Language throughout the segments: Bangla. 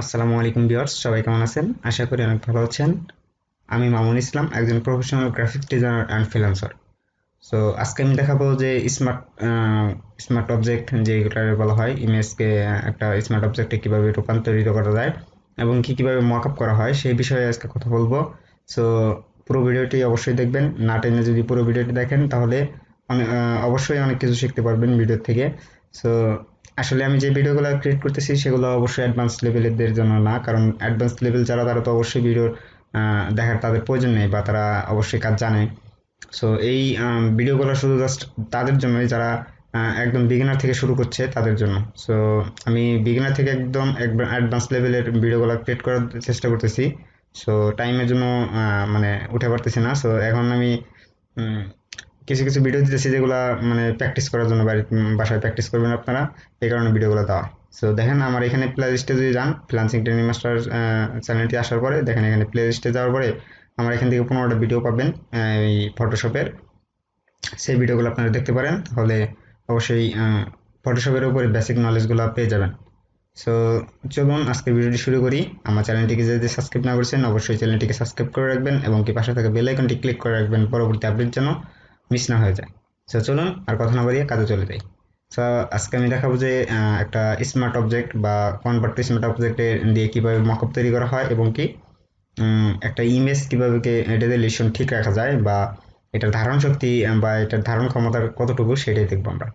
আসসালামু আলাইকুম ভিউয়ার্স, সবাই কেমন আছেন? আশা করি অনেক ভালো আছেন। আমি মামুন ইসলাম, একজন professional graphic designer and freelancer so আজকে আমি দেখাবো যে স্মার্ট স্মার্ট অবজেক্ট যেগুলো বলা হয় ইমেজকে একটা স্মার্ট অবজেক্টে কীভাবে রূপান্তরিত করা যায় এবং কি কীভাবে মকআপ করা হয়, সেই বিষয়ে আজকে কথা বলব। সো পুরো ভিডিওটি অবশ্যই দেখবেন, না টেনে যদি পুরো ভিডিওটি দেখেন তাহলে অনেক অবশ্যই অনেক কিছু শিখতে পারবেন ভিডিওর থেকে। সো আসলে আমি যে ভিডিওগুলো ক্রিয়েট করতেছি সেগুলো অবশ্যই অ্যাডভান্স লেভেলের জন্য না, কারণ অ্যাডভান্স লেভেল যারা, তারা তো অবশ্যই ভিডিও দেখার তাদের প্রয়োজন নেই বা তারা অবশ্যই কাজ জানে। সো এই ভিডিওগুলো শুধু জাস্ট তাদের জন্যই, যারা একদম বিগিনার থেকে শুরু করছে তাদের জন্য। সো আমি বিগিনার থেকে একদম অ্যাডভান্স লেভেলের ভিডিওগুলো ক্রিয়েট করার চেষ্টা করতেছি। সো টাইমের জন্য মানে উঠে পারতেছি না। সো এখন আমি কিছু কিছু ভিডিও দিতেছি যেগুলো মানে প্র্যাকটিস করার জন্য বাড়ি বাসায় প্র্যাকটিস করবেন আপনারা, এই কারণে ভিডিওগুলো দেওয়া। সো দেখেন আমার এখানে প্লে লিস্টে যদি যান ফ্রিলান্সিং ট্রেনিং মাস্টার চ্যানেলটি আসার পরে, দেখেন এখানে প্লে লিস্টে যাওয়ার পরে আমার এখান থেকে পনেরোটা ভিডিও পাবেন এই ফটোশপের সেই ভিডিওগুলো আপনারা দেখতে পারেন, তাহলে অবশ্যই ফটোশপের উপরে বেসিক নলেজগুলো পেয়ে যাবেন। সো চলুন আজকে ভিডিওটি শুরু করি। আমার চ্যানেলটিকে যদি সাবস্ক্রাইব না করছেন, অবশ্যই চ্যানেলটিকে সাবস্ক্রাইব করে রাখবেন এবং কি পাশে থাকা বেল আইকনটি ক্লিক করে রাখবেন পরবর্তী আপডেট যেন মিস না হয়ে যায়। সো চলুন আর কথা না বাড়িয়ে কাজে চলে যাই। সো আজকে আমি দেখাবো যে একটা স্মার্ট অবজেক্ট বা কনভার্ট স্মার্ট অবজেক্টে দিয়ে কীভাবে মকআপ তৈরি করা হয় এবং কি একটা ইমেজ কীভাবে রেজলিউশন ঠিক রাখা যায় বা এটার ধারণ শক্তি বা এটার ধারণ ক্ষমতার কতটুকু সেটাই দেখব আমরা।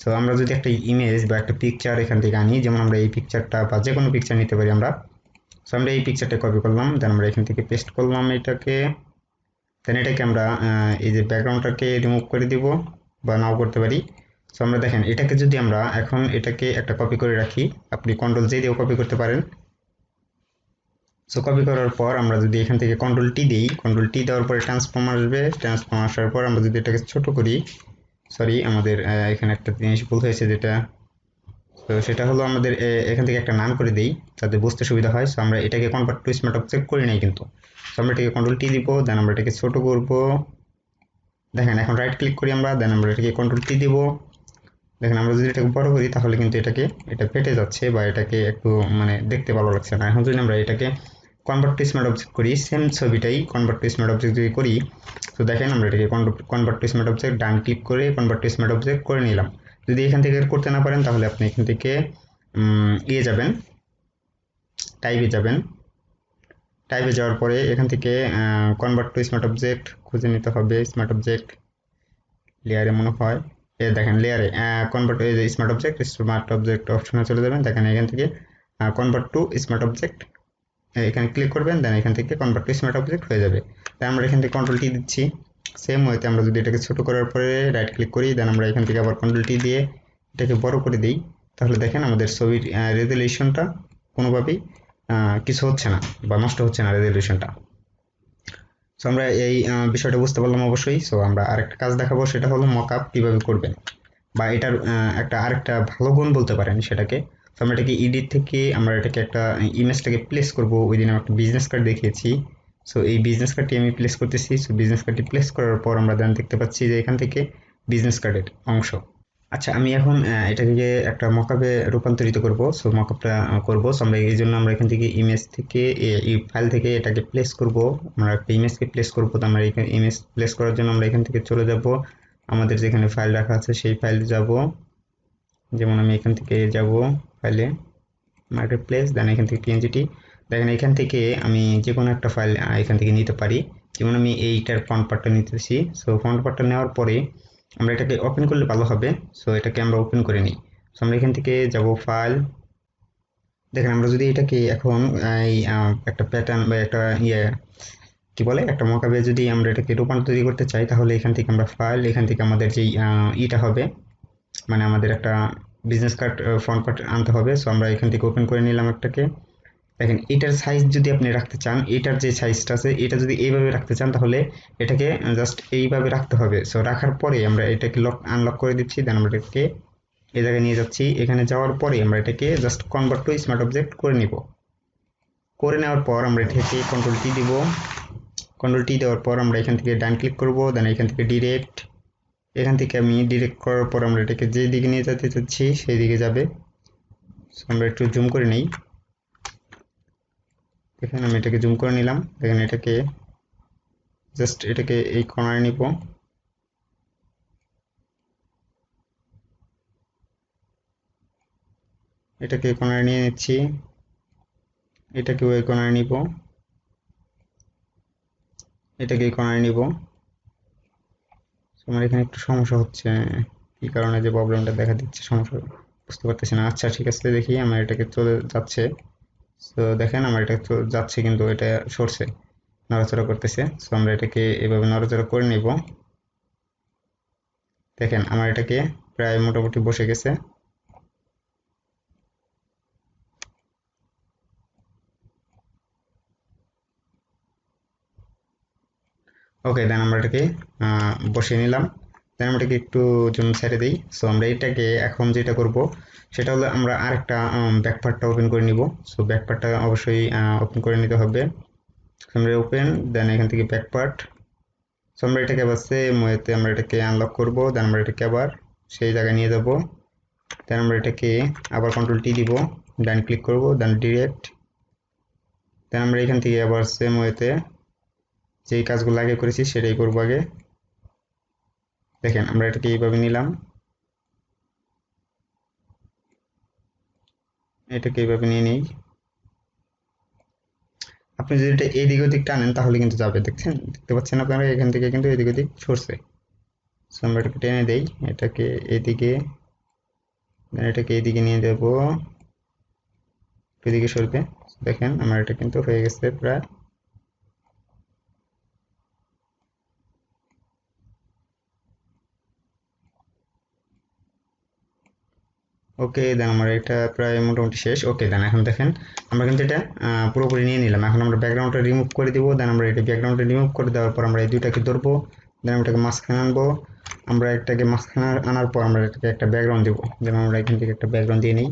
সো আমরা যদি একটা ইমেজ বা একটা পিকচার এখান থেকে আনি, যেমন আমরা এই পিকচারটা বা যে কোনো পিকচার নিতে পারি আমরা। সো আমরা এই পিকচারটা কপি করলাম দেন আমরা এখান থেকে পেস্ট করলাম এটাকে। দেন এটাকে আমরা এই যে ব্যাকগ্রাউন্ডটাকে রিমুভ করে দিব বা নাও করতে পারি। সো আমরা দেখেন, এটাকে যদি আমরা এখন এটাকে একটা কপি করে রাখি, আপনি কন্ট্রোল জে দিয়েও কপি করতে পারেন। সো কপি করার পর আমরা যদি এখান থেকে কন্ট্রোল টি দিই কন্ট্রোল টি দেওয়ার পরে ট্রান্সফর্ম আসবে। ট্রান্সফর্ম আসার পর আমরা যদি এটাকে ছোট করি সরি আমাদের এখানে একটা জিনিস ভুল হয়েছে যেটা তো সেটা হলো আমাদের এখান থেকে একটা নাম করে দিই যাতে বুঝতে সুবিধা হয়। সো আমরা এটাকে কনভার্ট টু স্মার্ট অবজেক্ট করি নাই কিন্তু। সো আমরা এটাকে কন্ট্রোল টি দিব দেন আমরা এটাকে ছোট করব। দেখেন, এখন রাইট ক্লিক করি আমরা দেন আমরা এটাকে কন্ট্রোল টি দিব। দেখেন, আমরা যদি এটাকে বড় করি, তাহলে কিন্তু এটাকে, এটা ফেটে যাচ্ছে বা এটাকে একটু মানে দেখতে ভালো লাগছে না। এখন যদি আমরা এটাকে কনভার্ট টু স্মার্ট অবজেক্ট করি সেম ছবিটাই কনভার্ট টু স্মার্ট অবজেক্ট যদি করি, তো দেখেন, আমরা এটাকে কনভার্ট টু স্মার্ট অবজেক্ট ডান ক্লিক করে কনভার্ট টু স্মার্ট অবজেক্ট করে নিলাম। যদি এখান থেকে করতে না পারেন, তাহলে আপনি এখান থেকে ইয়ে যাবেন। টাইপে যাবেন। টাইপে যাওয়ার পরে এখান থেকে কনভার্ট টু স্মার্ট অবজেক্ট খুঁজে নিতে হবে। স্মার্ট অবজেক্ট লেয়ারে মনে হয়। এ দেখেন লেয়ারে convert smart object smart object অপশনে চলে যাবেন। দেখেন এখান থেকে কনভার্ট টু স্মার্ট অবজেক্ট এখানে ক্লিক করবেন দেন এখান থেকে কনভার্ট টু স্মার্ট অবজেক্ট হয়ে যাবে। তাই আমরা এখান থেকে কন্ট্রোল টি দিচ্ছি। সেম ওয়েতে আমরা যদি এটাকে ছোট করার পরে রাইট ক্লিক করি দেন আমরা এখান থেকে আবার কন্ট্রোল টি দিয়ে এটাকে বড় করে দিই, তাহলে দেখেন আমাদের ছবির রেজলিউশনটা কোনোভাবেই কিছু হচ্ছে না বা নষ্ট হচ্ছে না রেজলিউশনটা সো আমরা এই বিষয়টা বুঝতে পারলাম অবশ্যই। সো আমরা আরেকটা কাজ দেখাবো, সেটা হলো মকআপ কীভাবে করবেন। বা এটার একটা আরেকটা ভালো গুণ বলতে পারেন সেটাকে। তো আমরা এটাকে ইডিট থেকে, আমরা এটাকে একটা ইমেজটাকে প্লেস করব। ওই দিন আমরা একটা বিজনেস কার্ড দেখিয়েছি। সো এই বিজনেস কার্ডটি আমি প্লেস করতেছি। সো বিজনেস কার্ডটি প্লেস করার পর আমরা দেন দেখতে পাচ্ছি যে এখান থেকে বিজনেস কার্ডের অংশ। আচ্ছা আমি এখন এটাকে একটা মকআপে রূপান্তরিত করব। সো মকআপটা করব। সো আমরা এই জন্য আমরা এখান থেকে ইমেজ থেকে এই ফাইল থেকে এটাকে প্লেস করব। আমরা একটা ইমেজকে প্লেস করব। তো আমরা এখানে ইমেজ প্লেস করার জন্য আমরা এখান থেকে চলে যাব। আমাদের যেখানে ফাইল রাখা আছে সেই ফাইল যাব। যেমন আমি এখান থেকে যাব ফাইলে মার্কেট প্লেস দেন এখান থেকে টিএনজিটি দেখেন, এখান থেকে আমি যে কোনো একটা ফাইল এখান থেকে নিতে পারি। যেমন আমি এইটার ফ্রন্ট পার্টটা নিতেছি। সো ফ্রন্ট পার্টটা নেওয়ার পরে আমরা এটাকে ওপেন করলে ভালো হবে। সো এটাকে আমরা ওপেন করে নিই। সো আমরা এখান থেকে যাব ফাইল দেখেন, আমরা যদি এটাকে এখন, এই একটা প্যাটার্ন বা একটা ইয়ে কি বলে, একটা মকাবে যদি আমরা এটাকে রূপান্তরি করতে চাই, তাহলে এখান থেকে আমরা ফাইল এখান থেকে আমাদের যেই ইটা হবে মানে আমাদের একটা বিজনেস কার্ড ফ্রন্ট পার্ট আনতে হবে। সো আমরা এখান থেকে ওপেন করে নিলাম একটাকে। দেখেন, এটার সাইজ যদি আপনি রাখতে চান, এটার যে সাইজটা আছে, এটা যদি এইভাবে রাখতে চান, তাহলে এটাকে জাস্ট এইভাবে রাখতে হবে। সো রাখার পরে আমরা এটাকে লক আনলক করে দিচ্ছি দেন আমরা এটাকে এই জায়গায় নিয়ে যাচ্ছি। এখানে যাওয়ার পরে আমরা এটাকে just convert to smart object করে নিব। করে নেওয়ার পর আমরা এটাকে কন্ট্রোল টি দিব। কন্ট্রোল টি দেওয়ার পর আমরা এখান থেকে ডান ক্লিক করব দেন এখান থেকে ডিরেক্ট এখান থেকে আমি ডিরেক্ট করার পর আমরা এটাকে যে দিকে নিয়ে যেতে চাচ্ছি সেই দিকে যাবে আমরা একটু জুম করে নিই। দেখেন আমি এটাকে জুম করে নিলাম। দেখেন এটাকে জাস্ট এটাকে এই কর্নারে নিব। এটাকে এই কর্নারে নিয়ে নিচ্ছি। এটাকে ওই কর্নারে নিব। এটাকে এই কর্নারে নিব। আমার এখানে একটু সমস্যা হচ্ছে। কি কারণে যে প্রবলেমটা দেখা দিচ্ছে, সমস্যা বুঝতে পারতেছি না। আচ্ছা ঠিক আছে, দেখি আমার এটাকে চলে যাচ্ছে। তো দেখেন, আমার এটা তো যাচ্ছে কিন্তু এটা সরছে, নড়াচড়া করতেছে। সো আমরা এটাকে এভাবে নড়াচড়া করে নিব। দেখেন, আমার এটাকে প্রায় মোটামুটি বসে গেছে। ওকে দেন আমরা এটাকে বসিয়ে নিলাম। দেন আমরা এটাকে একটু জন্য ছেড়ে দিই। সো আমরা এটাকে এখন যেটা করব, সেটা হলো আমরা আরেকটা ব্যাকপার্টটা ওপেন করে নিব। সো ব্যাকপার্টটা অবশ্যই ওপেন করে নিতে হবে। আমরা ওপেন দেন এখান থেকে ব্যাকপার্ট সো আমরা এটাকে আবার সেম ওয়েতে আমরা এটাকে আনলক করব দেন আমরা এটাকে আবার সেই জায়গায় নিয়ে যাব। দেন আমরা এটাকে আবার কন্ট্রোল টি দিব ডান ক্লিক করব দেন ডিরেক্ট দেন আমরা এখান থেকে আবার সেম ওয়েতে যেই কাজগুলো আগে করেছি, সেটাই করব আগে। দেখেন, আমরা এটাকে এইভাবে নিলাম। এটাকে এইভাবে নিয়ে নিই। আপনি যদি এটা এদিক ওদিক টানেন, তাহলে কিন্তু যাবে, দেখছেন? দেখতে পাচ্ছেন আপনারা? এখান থেকে কিন্তু এদিক ওদিক সরছে। সো আমরা এটাকে টেনে দেই। এটাকে এদিকে এটাকে এদিকে নিয়ে দেবো। এদিকে সরবে। দেখেন, আমার এটা কিন্তু হয়ে গেছে প্রায় ওকে দেন আমার এটা প্রায় মোটামুটি শেষ। ওকে দেন এখন দেখেন, আমরা কিন্তু এটা পুরোপুরি নিয়ে নিলাম। এখন আমরা ব্যাকগ্রাউন্ডটা রিমুভ করে দিব দেন আমরা এটা ব্যাকগ্রাউন্ডটা রিমুভ করে দেওয়ার পর আমরা এই দুইটাকে ধরবো দেন আমরা এটাকে মাঝখানে আনব। আমরা একটাকে মাঝখানে আনার পর আমরা এটাকে একটা ব্যাকগ্রাউন্ড দিব। যেমন আমরা এখান থেকে একটা ব্যাকগ্রাউন্ড দিয়ে নিই।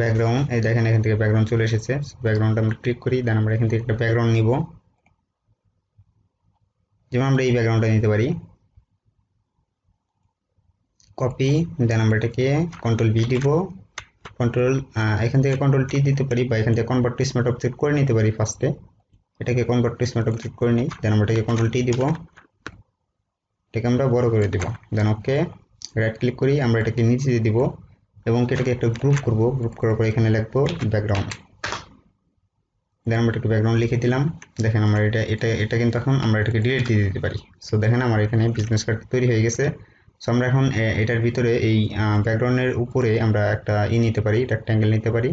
ব্যাকগ্রাউন্ড এই দেখেন এখান থেকে ব্যাকগ্রাউন্ড চলে এসেছে। ব্যাকগ্রাউন্ড আমরা ক্লিক করি দেন আমরা এখান থেকে একটা ব্যাকগ্রাউন্ড নিব। যেমন আমরা এই ব্যাকগ্রাউন্ডটা নিতে পারি। কপি দেন আমরা এটাকে কন্ট্রোল ভি দিব। কন্ট্রোল এখান থেকে কন্ট্রোল টি দিতে পারি বা এখান থেকে কনভার্ট টু স্মার্ট অবজেক্ট করে নিতে পারি ফার্স্টে এটাকে কনভার্ট টু স্মার্ট অবজেক্ট করে নিই দেন আমরা এটাকে কন্ট্রোল টি দিব। এটাকে আমরা বড় করে দিব। দেন ওকে রাইট ক্লিক করি, আমরা এটাকে নিচে দিয়ে দিব এবং এটাকে একটা গ্রুপ করব। গ্রুপ করার পর এখানে লিখব ব্যাকগ্রাউন্ড দেন আমরা এটাকে ব্যাকগ্রাউন্ড লিখে দিলাম। দেখেন আমরা এটা এটা এটা কিন্তু এখন আমরা এটাকে ডিলিট দিয়ে দিতে পারি। সো দেখেন আমার এখানে বিজনেস কার্ড তৈরি হয়ে গেছে। সো আমরা এখন এটার ভিতরে এই ব্যাকগ্রাউন্ডের উপরে আমরা একটা ই নিতে পারি রেক্ট্যাঙ্গেল নিতে পারি।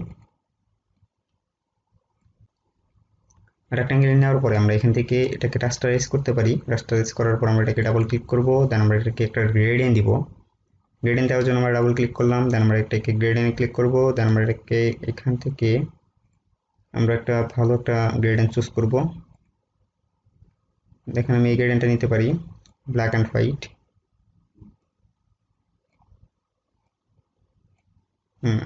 রেক্ট্যাঙ্গেল নেওয়ার পরে আমরা এখান থেকে এটাকে রাস্টারাইজ করতে পারি। রাস্টারাইজ করার পর আমরা এটাকে ডাবল ক্লিক করব দেন আমরা এটাকে একটা গ্রেডিয়েন্ট দিব। গ্রেডিয়েন্ট দেওয়ার জন্য আমরা ডাবল ক্লিক করলাম দেন আমরা এটাকে গ্রেডিয়েন্ট ক্লিক করব দেন আমরা এটাকে এখান থেকে আমরা একটা ভালো একটা গ্রেডিয়েন্ট চুজ করব। দেখেন আমি এই গ্রেডিয়েন্টটা নিতে পারি ব্ল্যাক অ্যান্ড হোয়াইট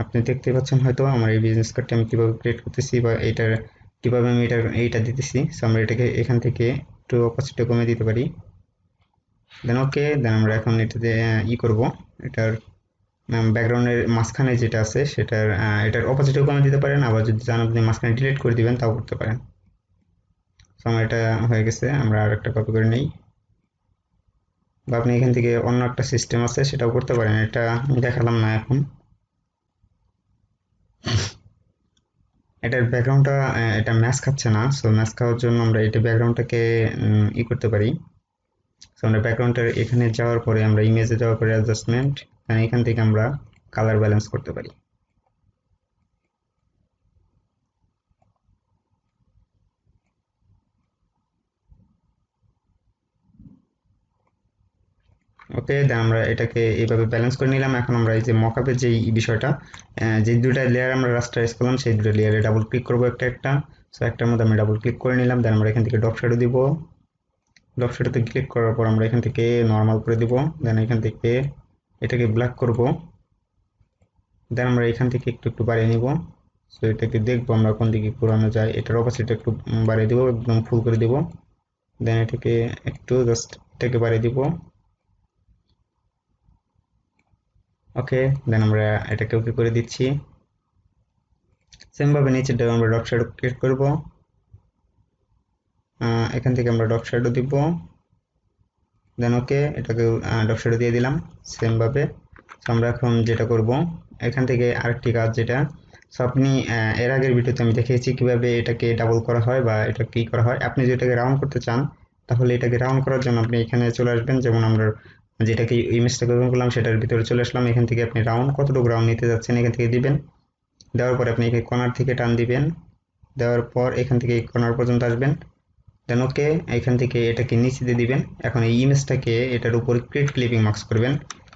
আপনি দেখতে পাচ্ছেন হয়তো আমার এই বিজনেস কার্ডটা আমি কীভাবে ক্রিয়েট করতেছি বা এইটার, কীভাবে আমি এটার এইটা দিতেছি। সো আমরা এটাকে এখান থেকে একটু অপাসিটি কমে দিতে পারি। দেন ওকে দেন আমরা এখন এটাতে ই করব। এটার ব্যাকগ্রাউন্ডের মাঝখানে যেটা আছে, সেটার এটার অপোজিটেও কমে দিতে পারেন। আবার যদি চান, আপনি মাঝখানে ডিলিট করে দিবেন, তাও করতে পারেন। সো আমার এটা হয়ে গেছে। আমরা আর একটা কপি করে নিই। বা আপনি এখান থেকে অন্য একটা সিস্টেম আছে, সেটাও করতে পারেন। এটা দেখালাম না এখন। এটার ব্যাকগ্রাউন্ডটা এটা ম্যাচ খাচ্ছে না সো ম্যাচ খাওয়ার জন্য আমরা এটা ব্যাকগ্রাউন্ডটাকে ই করতে পারি। সো আমরা ব্যাকগ্রাউন্ডটার এখানে যাওয়ার পরে আমরা ইমেজে যাওয়ার পরে অ্যাডজাস্টমেন্ট এখান থেকে আমরা কালার ব্যালেন্স করতে পারি। ওকে দেন আমরা এটাকে এইভাবে ব্যালেন্স করে নিলাম। এখন আমরা এই যে মকআপের যে বিষয়টা যে দুটা লেয়ার আমরা রাস্টারাইজ করলাম, সেই দুটো লেয়ারে ডাবল ক্লিক করব একটা একটা। সো একটার মধ্যে আমি ডাবল ক্লিক করে নিলাম দেন আমরা এখান থেকে ডপ শ্যাডো দিব। ডপ শ্যাডোতে ক্লিক করার পর আমরা এখান থেকে নর্মাল করে দিব। দেন এখান থেকে এটাকে ব্ল্যাক করব। দেন আমরা এখান থেকে একটু একটু বাড়িয়ে নিব। সো এটাকে দেখব আমরা কোন দিকে পুরানো যায়। এটার অপোজিট একটু বাড়িয়ে দিব, একদম ফুল করে দিব। দেন এটাকে একটু জাস্ট এটাকে বাড়িয়ে দিব। ওকে দেন আমরা এটাকে ওকে করে দিচ্ছি। সেমভাবে নিচেরটাও আমরা ডক শ্যাডো ক্রিয়েট করব। এখান থেকে আমরা ডক শ্যাডো দিব। দেন ওকে এটাকে ডক শ্যাডো দিয়ে দিলাম সেমভাবে আমরা এখন যেটা করব, এখান থেকে আরেকটি কাজ যেটা। সো আপনি এর আগের ভিডিওতে আমি দেখিয়েছি কীভাবে এটাকে ডাবল করা হয় বা এটা কি করা হয়। আপনি যদি এটাকে রাউন্ড করতে চান, তাহলে এটাকে রাউন্ড করার জন্য আপনি এখানে চলে আসবেন। যেমন আমরা যেটাকে ইমেজটাকে ওপেন করলাম, সেটার ভিতরে চলে আসলাম। এখান থেকে আপনি রাউন্ড কতটুকু রাউন্ড নিতে যাচ্ছেন, এখান থেকে দিবেন। দেওয়ার পর আপনি এই কর্নার থেকে টান দিবেন। দেওয়ার পর এখান থেকে কর্নার পর্যন্ত আসবেন। দেন ওকে এখান থেকে এটাকে নিচে দিয়ে দিবেন। এখন এই ইমেজটাকে এটার উপর ক্রিয়েট ক্লিপিং মার্কস করবেন।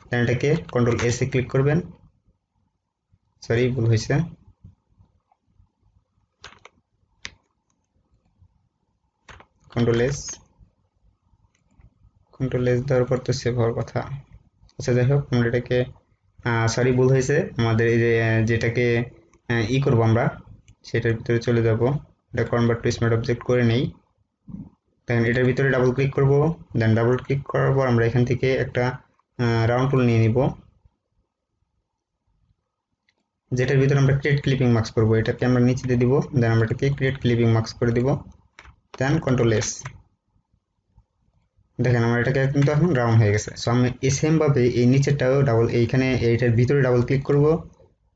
দেন এটাকে কন্ট্রোল এস ক্লিক করবেন। সরি ভুল হয়েছে। কন্ট্রোল এস কন্ট্রোল এস দেওয়ার পর তো সেভ হওয়ার কথা। আচ্ছা যাই হোক, আমরা এটাকে সরি ভুল হয়েছে। আমাদের এই যে যেটাকে ই করব আমরা, সেটার ভিতরে চলে যাব। এটা কনভার্ট টু স্মার্ট অবজেক্ট করে নেই। দেন এটার ভিতরে ডাবল ক্লিক করব। দেন ডাবল ক্লিক করার পর আমরা এখান থেকে একটা রাউন্ড টুল নিয়ে নিব। যেটার ভিতরে আমরা ক্রিয়েট ক্লিপিং মার্কস করব, এটাকে আমরা নিচে দিয়ে দিব। দেন আমরা এটাকে ক্রিয়েট ক্লিপিং মার্কস করে দিব। দেন কন্ট্রোল এস দেখেন আমার এটাকে কিন্তু এখন রাউন্ড হয়ে গেছে। সো আমি এই সেমভাবে এই নিচেরটাও ডাবল এইখানে এইটার ভিতরে ডাবল ক্লিক করব।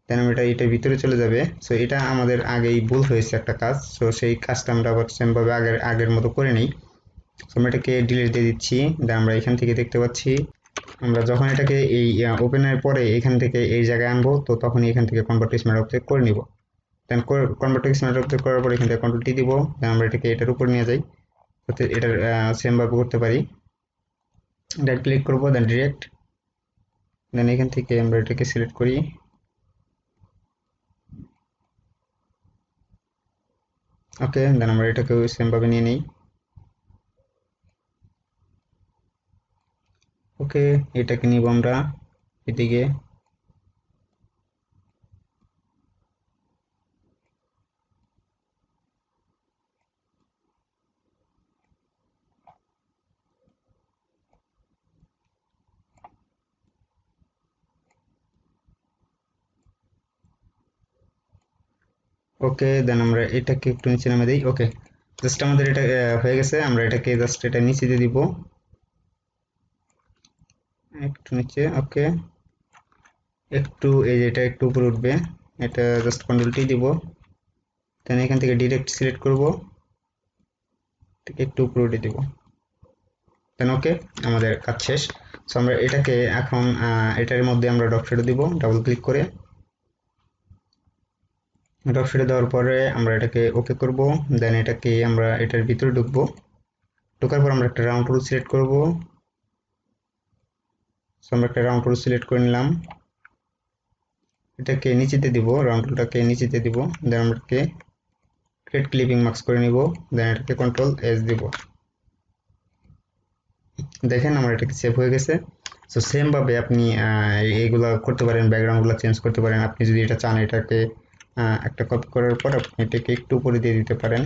দেন এটা এটার ভিতরে চলে যাবে। সো এটা আমাদের আগেই ভুল হয়েছে একটা কাজ। সো সেই কাজটা আমরা আবার সেমভাবে আগের আগের মতো করে নিই। সো আমরা এটাকে ডিলিট দিয়ে দিচ্ছি। দেন আমরা এখান থেকে দেখতে পাচ্ছি, আমরা যখন এটাকে এই ওপেনের পরে এখান থেকে এই জায়গায় আনব, তো তখন এখান থেকে কনভার্ট স্মার্ট অবজেক্ট করে নিব। দেন কনভার্ট স্মার্ট অবজেক্ট করার পর এখান থেকে কন্ট্রোল টি দিব। দেন আমরা এটাকে এটার উপর নিয়ে যাই। এটার সেমভাবে করতে পারি। রাইট ক্লিক করব দেন ডিরেক্ট দেন এখান থেকে আমরা এটাকে সিলেক্ট করি। ওকে দেন আমরা এটাকে সেমভাবে নিয়ে নিই। ওকে এটাকে নিব আমরা এদিকে। ওকে দেন আমরা এটাকে একটু নিচে নামে দিই। ওকে জাস্ট আমাদের এটা হয়ে গেছে। আমরা এটাকে জাস্ট এটা নিচে দিয়ে দিব। একটু নিচে ওকে একটু এই এটা একটু উপরে উঠবে। এটা জাস্ট কন্ট্রোলটি দিব। দেন এখান থেকে ডিরেক্ট সিলেক্ট করব। একটু উপরে উঠে দিব। দেন ওকে আমাদের কাজ শেষ। সো আমরা এটাকে এখন এটার মধ্যে আমরা ডক দিব ডাবল ক্লিক করে। ডক দেওয়ার পরে আমরা এটাকে ওকে করব। দেন এটাকে আমরা এটার ভিতরে ঢুকবো। ঢোকার পর আমরা একটা রাউন্ড রুল সিলেক্ট করব। আমরা একটা রাউন্ড রুল সিলেক্ট করে নিলাম। এটাকে নিচেতে দিব রাউন্ড রুলটাকে নিচেতে দিব। দেন আমরাকে ক্রিয়েট ক্লিপিং মার্কস করে নিব। দেন এটাকে কন্ট্রোল এস দিব। দেখেন আমার এটাকে সেভ হয়ে গেছে। সো সেমভাবে আপনি এইগুলো করতে পারেন ব্যাকগ্রাউন্ডগুলো চেঞ্জ করতে পারেন। আপনি যদি এটা চান এটাকে একটা কপি করার পর আপনি এটাকে একটু উপরে দিয়ে দিতে পারেন।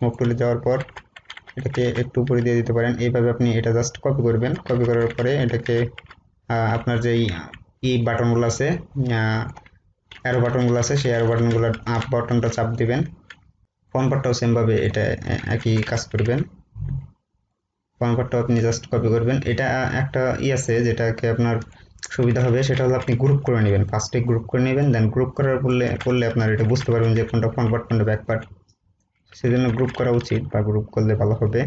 মুখ তুলে যাওয়ার পর এটাকে একটু উপরে দিয়ে দিতে পারেন। এইভাবে আপনি এটা জাস্ট কপি করবেন। কপি করার পরে এটাকে আপনার যেই ই বাটনগুলো আছে অ্যারো বাটনগুলো আছে, সেই অ্যারো বাটনগুলো আপ বাটনটা চাপ দিবেন। ফোন পার্টটাও সেমভাবে এটা একই কাজ করবেন। ফোন পার্টটাও আপনি জাস্ট কপি করবেন। এটা একটা ই আছে যেটাকে আপনার সুবিধা হবে, সেটা হলো আপনি গ্রুপ করে নেবেন। ফার্স্টে গ্রুপ করে নেবেন দেন গ্রুপ করার করলে করলে আপনার এটা বুঝতে পারবেন যে কোনটা ফ্রন্ট পার্ট কোনটা ব্যাক পার্ট সেজন্য গ্রুপ করা উচিত বা গ্রুপ করলে ভালো হবে।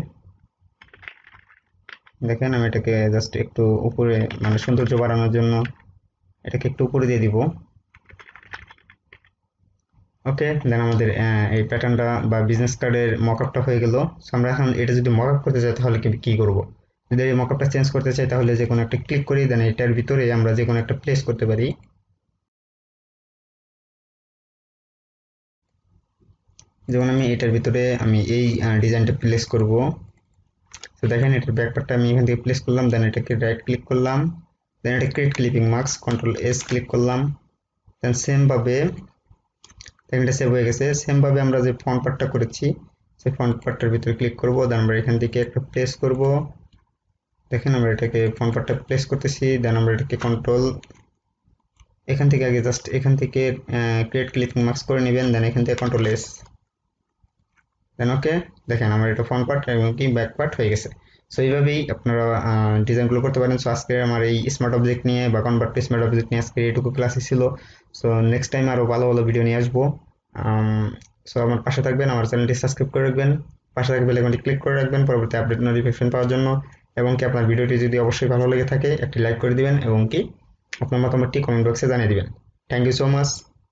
দেখেন আমি এটাকে জাস্ট একটু উপরে মানে সৌন্দর্য বাড়ানোর জন্য এটাকে একটু উপরে দিয়ে দিব। ওকে দেন আমাদের এই প্যাটার্নটা বা বিজনেস কার্ডের মকআপটা হয়ে গেল। সো আমরা এখন এটা যদি মকআপ করতে চাই, তাহলে কি করব? যদি এই মকআপটা চেঞ্জ করতে চাই, তাহলে যে কোনো একটা ক্লিক করে দেন, এটার ভিতরে আমরা যে কোনো একটা প্লেস করতে পারি। যেমন আমি এটার ভিতরে আমি এই ডিজাইনটা প্লেস করব। তো দেখেন, এটার ব্যাকপার্টটা আমি এখান থেকে প্লেস করলাম দেন এটাকে রাইট ক্লিক করলাম দেন এটা create clipping marks control S click করলাম। দেন সেমভাবে দেখেন এটা সেভ হয়ে গেছে। সেমভাবে আমরা যে ফ্রন্ট পার্টটা করেছি, সেই ফ্রন্ট পার্টটার ভিতরে ক্লিক করব দেন আমরা এখান থেকে একটা প্লেস করব। দেখেন আমরা এটাকে ফোন পার্টটা প্লেস করতেছি দেন আমরা এটাকে কন্ট্রোল এখান থেকে আগে জাস্ট এখান থেকে ক্রিয়েট ক্লিপিং মার্কস করে নেবেন দেন এখান থেকে কন্ট্রোল এস দেন ওকে দেখেন আমার এটা ফ্রন্ট পার্ট এবং কি ব্যাক পার্ট হয়ে গেছে। সো এইভাবেই আপনারা ডিজাইনগুলো করতে পারেন। সো আজকে আমার এই স্মার্ট অবজেক্ট নিয়ে বা কনভার্ট টু স্মার্ট অবজেক্ট নিয়ে আজকে এইটুকু ক্লাসে ছিল। সো নেক্সট টাইম আরও ভালো ভালো ভিডিও নিয়ে আসব। সো আমার পাশে থাকবেন, আমার চ্যানেলটি সাবস্ক্রাইব করে রাখবেন। পাশে থাকবে বেলাইকনটি ক্লিক করে রাখবেন। পরবর্তী আপডেট নোটিফিকেশন পাওয়ার জন্য। এবং কি আপনার ভিডিওটি যদি অবশ্যই ভালো লেগে থাকে, একটি লাইক করে দিবেন এবং কি আপনার মতামতটি কমেন্ট বক্সে জানিয়ে দিবেন। Thank you so much